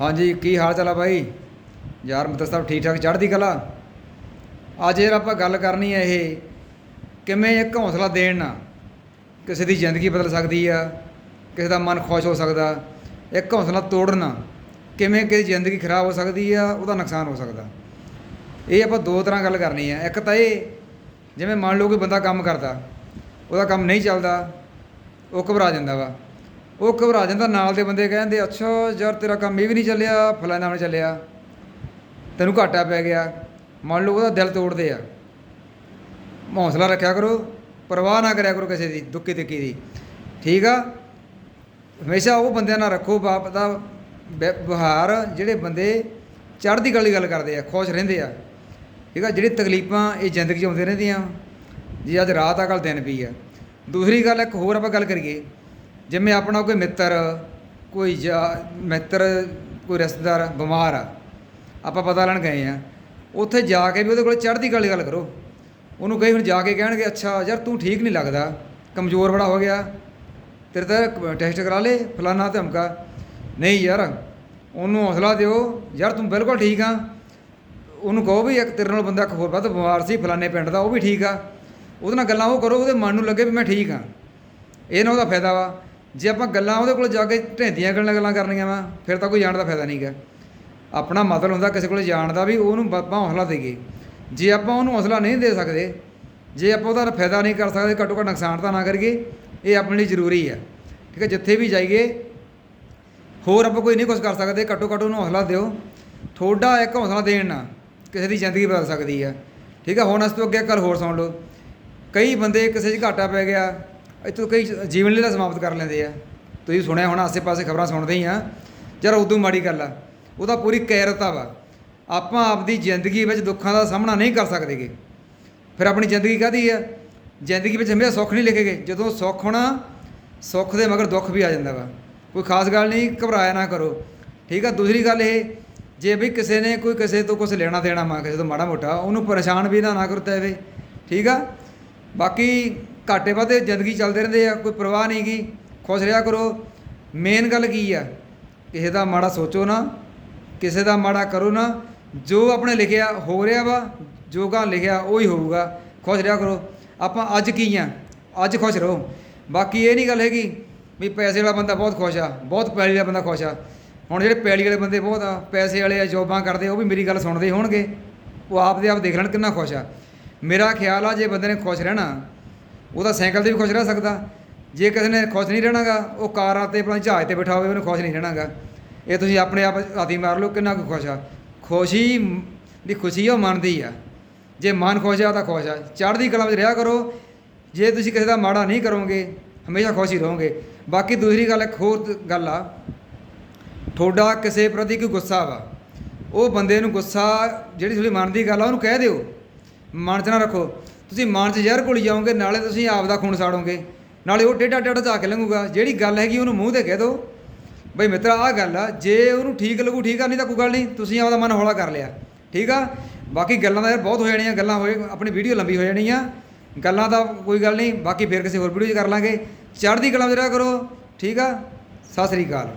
ਹਾਂਜੀ, ਕੀ ਹਾਲ ਚਾਲ ਆ ਬਾਈ? ਯਾਰ, ਮਿੱਤਰ ਸਾਹਿਬ ਠੀਕ ਠਾਕ ਚੜ੍ਹਦੀ ਕਲਾ? ਅੱਜ ਯਾਰ ਆਪਾਂ ਗੱਲ ਕਰਨੀ ਹੈ ਇਹ, ਕਿਵੇਂ ਇੱਕ ਹੌਸਲਾ ਦੇਣ ਨਾਲ ਕਿਸੇ ਦੀ ਜ਼ਿੰਦਗੀ ਬਦਲ ਸਕਦੀ ਆ, ਕਿਸੇ ਦਾ ਮਨ ਖੁਸ਼ ਹੋ ਸਕਦਾ ਇੱਕ ਹੌਸਲਾ ਤੋੜਨਾ ਕਿਵੇਂ ਕਿਸੇ ਦੀ ਜ਼ਿੰਦਗੀ ਖਰਾਬ ਹੋ ਸਕਦੀ ਆ, ਉਹਦਾ ਨੁਕਸਾਨ ਹੋ ਸਕਦਾ। ਇਹ ਆਪਾਂ ਦੋ ਤਰ੍ਹਾਂ ਗੱਲ ਕਰਨੀ ਹੈ ਇੱਕ ਤਾਂ ਇਹ, ਜਿਵੇਂ ਮੰਨ ਲਓ ਕੋਈ ਬੰਦਾ ਕੰਮ ਕਰਦਾ, ਉਹਦਾ ਕੰਮ ਨਹੀਂ ਚੱਲਦਾ, ਉਹ ਘਬਰਾ ਜਾਂਦਾ ਵਾ। ਉਹ ਘਬਰਾ ਜਾਂਦਾ, ਨਾਲ ਦੇ ਬੰਦੇ ਕਹਿੰਦੇ, ਅੱਛਾ ਯਾਰ, ਤੇਰਾ ਕੰਮ ਇਹ ਵੀ ਨਹੀਂ ਚੱਲਿਆ, ਫਲਾਣਾ ਵੀ ਨਹੀਂ ਚੱਲਿਆ। ਤੈਨੂੰ ਘਾਟਾ ਪੈ ਗਿਆ। ਮੰਨ ਲਓ ਉਹਦਾ ਦਿਲ ਤੋੜਦੇ ਆ। ਹੌਸਲਾ ਰੱਖਿਆ ਕਰੋ, ਪਰਵਾਹ ਨਾ ਕਰਿਆ ਕਰੋ ਕਿਸੇ ਦੀ, ਦੁੱਖੀ ਤਿੱਕੀ ਦੀ। ਠੀਕ ਆ? ਹਮੇਸ਼ਾ ਉਹ ਬੰਦਿਆਂ ਨਾਲ ਰੱਖੋ, ਬਾਪ ਦਾ ਵਿ- ਵਿਵਹਾਰ। ਜਿਹੜੇ ਬੰਦੇ ਚੜ੍ਹਦੀ ਕਲੀ ਗੱਲ ਕਰਦੇ ਆ, ਖੁਸ਼ ਰਹਿੰਦੇ ਆ। ਠੀਕ ਆ? ਜਿਹੜੀ ਤਕਲੀਫਾਂ ਇਹ ਜ਼ਿੰਦਗੀ 'ਚ ਆਉਂਦੀਆਂ ਰਹਿੰਦੀਆਂ। ਜੀ ਅੱਜ ਰਾਤ ਆ ਕੱਲ ਦਿਨ ਵੀ ਆ। ਦੂਸਰੀ ਗੱਲ, ਇੱਕ ਹੋਰ ਆਪਾਂ ਗੱਲ ਕਰੀਏ। ਜਿਵੇਂ ਆਪਣਾ ਕੋਈ ਮਿੱਤਰ, ਕੋਈ ਜਾ- ਮਿੱਤਰ, ਕੋਈ ਰਿਸ਼ਤੇਦਾਰ, ਬਿਮਾਰ ਆ, ਆਪਾਂ ਪਤਾ ਲੈਣ ਗਏ ਆ, ਉੱਥੇ ਜਾ ਕੇ ਵੀ ਉਹਦੇ ਕੋਲ ਚੜ੍ਹਦੀ ਕਲੀ ਗੱਲ ਕਰੋ। ਉਹਨੂੰ ਕਹੀ ਹੁਣ ਜਾ ਕੇ ਕਹਿਣਗੇ, ਅੱਛਾ, ਯਾਰ ਤੂੰ ਠੀਕ ਨਹੀਂ ਲੱਗਦਾ, ਕਮਜ਼ੋਰ ਬੜਾ ਹੋ ਗਿਆ, ਤੇਰੇ ਤਾਂ ਟੈਸਟ ਕਰਾ ਲੇ, ਫਲਾਨਾ ਧਮਕਾ। ਨਹੀਂ ਯਾਰ, ਉਹਨੂੰ ਹੌਸਲਾ ਦਿਓ, ਯਾਰ ਤੂੰ ਬਿਲਕੁਲ ਠੀਕ ਆ। ਉਹਨੂੰ ਕਹੋ ਵੀ ਇੱਕ ਤੇਰੇ ਨਾਲ ਬੰਦਾ ਇੱਕ ਹੋਰ ਵੱਧ ਬਿਮਾਰ ਸੀ ਫਲਾਣੇ ਪਿੰਡ ਦਾ, ਉਹ ਵੀ ਠੀਕ ਆ। ਉਹਦੇ ਨਾਲ ਗੱਲਾਂ ਉਹ ਕਰੋ, ਉਹਦੇ ਮਨ ਨੂੰ ਲੱਗੇ ਵੀ ਮੈਂ ਠੀਕ ਆ। ਇਹ ਨਾ ਉਹਦਾ ਫਾਇਦਾ ਵਾ। ਜੇ ਆਪਾਂ ਗੱਲਾਂ ਉਹਦੇ ਕੋਲ ਜਾ ਕੇ ਢੈਂਦੀਆਂ ਗੱਲਾਂ ਗੱਲਾਂ ਕਰਨੀਆਂ ਵਾ, ਫਿਰ ਤਾਂ ਕੋਈ ਜਾਣ ਦਾ ਫਾਇਦਾ ਨਹੀਂਗਾ। ਆਪਣਾ ਮਤਲਬ ਹੁੰਦਾ ਕਿਸੇ ਕੋਲ ਜਾਣ ਦਾ ਵੀ ਉਹਨੂੰ ਆਪਾਂ ਹੌਸਲਾ ਦੇਈਏ। ਜੇ ਆਪਾਂ ਉਹਨੂੰ ਹੌਸਲਾ ਨਹੀਂ ਦੇ ਸਕਦੇ, ਜੇ ਆਪਾਂ ਉਹਦਾ ਫਾਇਦਾ ਨਹੀਂ ਕਰ ਸਕਦੇ ਘੱਟੋ ਘੱਟ ਨੁਕਸਾਨ ਤਾਂ ਨਾ ਕਰੀਏ, ਇਹ ਆਪਣੇ ਲਈ ਜ਼ਰੂਰੀ ਹੈ। ਠੀਕ ਹੈ, ਜਿੱਥੇ ਵੀ ਜਾਈਏ, ਹੋਰ ਆਪਾਂ ਕੋਈ ਨਹੀਂ ਕੁਝ ਕਰ ਸਕਦੇ ਘੱਟੋ ਘੱਟ ਉਹਨੂੰ ਹੌਸਲਾ ਦਿਓ। ਥੋੜਾ ਇੱਕ ਹੌਸਲਾ ਦੇਣ ਨਾਲ ਕਿਸੇ ਦੀ ਜ਼ਿੰਦਗੀ ਬਦਲ ਸਕਦੀ ਹੈ। ਠੀਕ ਹੈ, ਹੁਣ ਇਸ ਤੋਂ ਅੱਗੇ ਇੱਕ ਹੋਰ ਸੁਣ ਲਓ। ਕਈ ਬੰਦੇ ਕਿਸੇ 'ਚ ਘਾਟਾ ਪੈ ਗਿਆ ਇੱਥੋਂ ਕਈ ਜੀਵਨ ਲੀਲਾ ਸਮਾਪਤ ਕਰ ਲੈਂਦੇ ਆ। ਤੁਸੀਂ ਸੁਣਿਆ ਹੋਣਾ, ਆਸੇ-ਪਾਸੇ ਖਬਰਾਂ ਸੁਣਦੇ ਹੀ ਆ। ਯਾਰ ਉਦੋਂ ਮਾੜੀ ਗੱਲ ਆ। ਉਹਦਾ ਪੂਰੀ ਕੈਰਤਾ ਵਾ। ਆਪਾਂ ਆਪਦੀ ਜ਼ਿੰਦਗੀ ਵਿੱਚ ਦੁੱਖਾਂ ਦਾ ਸਾਹਮਣਾ ਨਹੀਂ ਕਰ ਸਕਦੇਗੇ। ਫਿਰ ਆਪਣੀ ਜ਼ਿੰਦਗੀ ਕਾਹਦੀ ਆ? ਜ਼ਿੰਦਗੀ ਵਿੱਚ ਹਮੇਸ਼ਾ ਸੁੱਖ ਨਹੀਂ ਲਿਖੇਗੇ। ਜਦੋਂ ਸੁੱਖ ਹੋਣਾ, ਸੁੱਖ ਦੇ ਮਗਰ ਦੁੱਖ ਵੀ ਆ ਜਾਂਦਾ ਵਾ। ਕੋਈ ਖਾਸ ਗੱਲ ਨਹੀਂ, ਘਬਰਾਇਆ ਨਾ ਕਰੋ। ਠੀਕ ਆ, ਦੂਸਰੀ ਗੱਲ ਇਹ, ਜੇ ਵੀ ਕਿਸੇ ਨੇ ਕੋਈ ਕਿਸੇ ਤੋਂ ਕੁਝ ਲੈਣਾ ਦੇਣਾ ਮਾ ਕਿਸੇ ਤੋਂ ਮਾੜਾ ਮੋਟਾ, ਉਹਨੂੰ ਪਰੇਸ਼ਾਨ ਵੀ ਨਾ ਨਾ ਕਰੋ ਤੇਵੇ। ਠੀਕ ਆ? ਬਾਕੀ ਘਾਟੇ ਵਾਧੇ ਜ਼ਿੰਦਗੀ ਚੱਲਦੇ ਰਹਿੰਦੇ ਆ, ਕੋਈ ਪਰਵਾਹ ਨਹੀਂ ਗੀ, ਖੁਸ਼ ਰਿਹਾ ਕਰੋ। ਮੇਨ ਗੱਲ ਕੀ ਆ? ਕਿਸੇ ਦਾ ਮਾੜਾ ਸੋਚੋ ਨਾ, ਕਿਸੇ ਦਾ ਮਾੜਾ ਕਰੋ ਨਾ, ਜੋ ਆਪਣੇ ਲਿਖਿਆ ਹੋ ਰਿਹਾ ਵਾ ਜੋ ਗਾ ਲਿਖਿਆ ਉਹ ਹੀ ਹੋਊਗਾ, ਖੁਸ਼ ਰਿਹਾ ਕਰੋ। ਆਪਾਂ ਅੱਜ ਕੀ ਆ? ਅੱਜ ਖੁਸ਼ ਰਹੋ। ਬਾਕੀ ਇਹ ਨਹੀਂ ਗੱਲ ਹੈਗੀ ਵੀ ਪੈਸੇ ਵਾਲਾ ਬੰਦਾ ਬਹੁਤ ਖੁਸ਼ ਆ, ਬਹੁਤ ਪੈਲੀ ਵਾਲਾ ਬੰਦਾ ਖੁਸ਼ ਆ। ਹੁਣ ਜਿਹੜੇ ਪੈਲੀ ਵਾਲੇ ਬੰਦੇ ਬਹੁਤ ਆ, ਪੈਸੇ ਵਾਲੇ ਆ, ਜੋਬਾਂ ਕਰਦੇ, ਉਹ ਵੀ ਮੇਰੀ ਗੱਲ ਸੁਣਦੇ ਹੋਣਗੇ। ਉਹ ਆਪ ਦੇ ਆਪ ਦੇਖ ਲੈਣ ਕਿੰਨਾ ਖੁਸ਼ ਆ। ਮੇਰਾ ਖਿਆਲ ਆ, ਜੇ ਬੰਦੇ ਨੇ ਖੁਸ਼ ਰਹਿਣਾ ਉਹ ਤਾਂ ਸਾਈਕਲ ਤੇ ਵੀ ਖੁਸ਼ ਰਹਿ ਸਕਦਾ। ਜੇ ਕਿਸੇ ਨੇ ਖੁਸ਼ ਨਹੀਂ ਰਹਿਣਾਗਾ, ਉਹ ਕਾਰਾਂ ਤੇ ਆਪਣਾ ਜਹਾਜ਼ ਤੇ ਬਿਠਾ ਹੋਵੇ, ਉਹਨੇ ਖੁਸ਼ ਨਹੀਂ ਰਹਿਣਾਗਾ। ਇਹ ਤੁਸੀਂ ਆਪਣੇ ਆਪ ਆਦੀ ਮਾਰ ਲਓ, ਕਿੰਨਾ ਕੁ ਖੁਸ਼ ਆ। ਖੁਸ਼ੀ ਦੀ ਖੁਸ਼ੀ ਆ ਉਹ ਮਨ ਦੀ ਆ। ਜੇ ਮਨ ਖੁਸ਼ ਆ, ਤਾਂ ਖੁਸ਼ ਆ। ਚੜ੍ਹਦੀ ਕਲਾ ਵਿੱਚ ਰਿਹਾ ਕਰੋ। ਜੇ ਤੁਸੀਂ ਕਿਸੇ ਦਾ ਮਾੜਾ ਨਹੀਂ ਕਰੋਗੇ, ਹਮੇਸ਼ਾ ਖੁਸ਼ ਹੀ ਰਹੋਗੇ। ਬਾਕੀ ਦੂਸਰੀ ਗੱਲ, ਇੱਕ ਹੋਰ ਗੱਲ ਆ। ਤੁਹਾਡਾ ਕਿਸੇ ਪ੍ਰਤੀ ਕੋਈ ਗੁੱਸਾ ਵਾ, ਉਹ ਬੰਦੇ ਨੂੰ ਗੁੱਸਾ, ਜਿਹੜੀ ਤੁਹਾਡੀ ਮਨ ਦੀ ਗੱਲ ਆ, ਉਹਨੂੰ ਕਹਿ ਦਿਓ। ਮਨ 'ਚ ਨਾ ਰੱਖੋ। ਤੁਸੀਂ ਮਨ 'ਚ ਜ਼ਹਿਰ ਘੋਲੀ ਜਾਓਗੇ, ਨਾਲੇ ਤੁਸੀਂ ਆਪ ਦਾ ਖੂਨ ਸਾੜੋਗੇ। ਨਾਲੇ ਉਹ ਟੇਢਾ ਟੇਢਾ ਝਾਕ ਲੰਘੂਗਾ। ਜਿਹੜੀ ਗੱਲ ਹੈਗੀ ਉਹਨੂੰ ਮੂੰਹ ਤੇ ਕਹਿ ਦਿਓ ਬਈ ਮਿੱਤਰਾ, ਆਹ ਗੱਲ ਆ, ਜੇ ਉਹਨੂੰ ਠੀਕ ਲੱਗੂ, ਠੀਕ ਆ, ਨਹੀਂ ਤਾਂ ਕੋਈ ਗੱਲ ਨਹੀਂ, ਤੁਸੀਂ ਆਪਦਾ ਮਨ ਹੌਲਾ ਕਰ ਲਿਆ। ਠੀਕ ਆ? ਬਾਕੀ ਗੱਲਾਂ ਦਾ ਯਾਰ ਬਹੁਤ ਹੋ ਜਾਣੀਆਂ, ਗੱਲਾਂ ਹੋਏ, ਆਪਣੀ ਵੀਡੀਓ ਲੰਬੀ ਹੋ ਜਾਣੀ ਆ। ਗੱਲਾਂ ਦਾ ਕੋਈ ਗੱਲ ਨਹੀਂ, ਬਾਕੀ ਫਿਰ ਕਿਸੇ ਹੋਰ ਵੀਡੀਓ 'ਚ ਕਰ ਲਾਂਗੇ। ਚੜ੍ਹਦੀ ਕਲਾ ਵਿੱਚ ਕਰੋ। ਠੀਕ ਆ? ਸਤਿ ਸ੍ਰੀ ਅਕਾਲ।